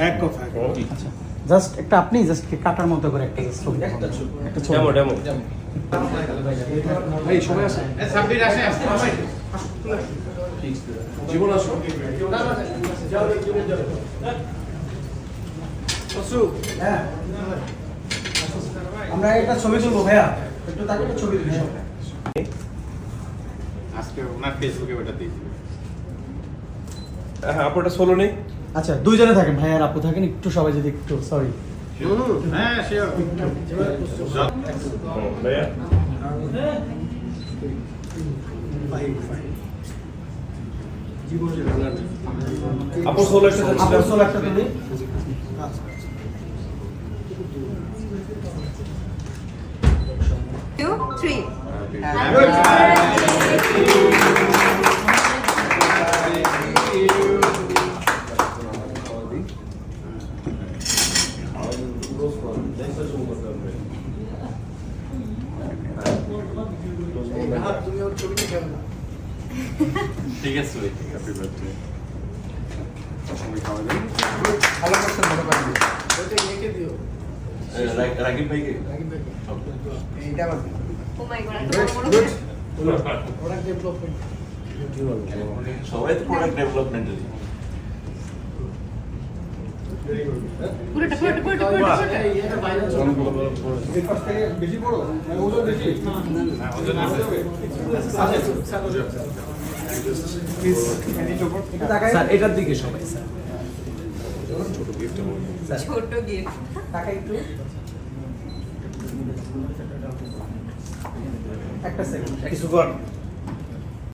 কথা এক কথা। আচ্ছা। জাস্ট একটা আপনি জাস্ট কাটার মতো করে একটা just ছবি একটা ছবি। একটা ছবি। Demo demo. এই সবাই আছে জীবন আসো হ্যাঁ। আমরা একটা ছবি তুলবো ভাইয়া। একটু তাকে ছবি তুলি আজকে ওনার ফেসবুকে ওটা দিয়েছি হ্যাঁ আপুটা সোলো নেই। আচ্ছা দুইজনে থাকেন ভাই আর আপু থাকেন একটু সবাই যদি একটু সরি হ্যাঁ ভাইয়া। আপু সোলো একটা আপু সোলো একটা তুলি two, three. ঠিক আছে হ্যাপি বার্থডে ভালো করছেন মনে করেন রাগিব ভাইকে? Oh my god, একটা বড় বড় সবাই তো প্রোডাক্ট ডেভেলপমেন্টের পুরোটা পুরোটা পুরোটা পুরোটা বেশি বড় ওজন বেশি স্যার এটার দিকে সবাই স্যার। ছোট গিফট টাকা একটু একটা সেকেন্ড কিছু কর।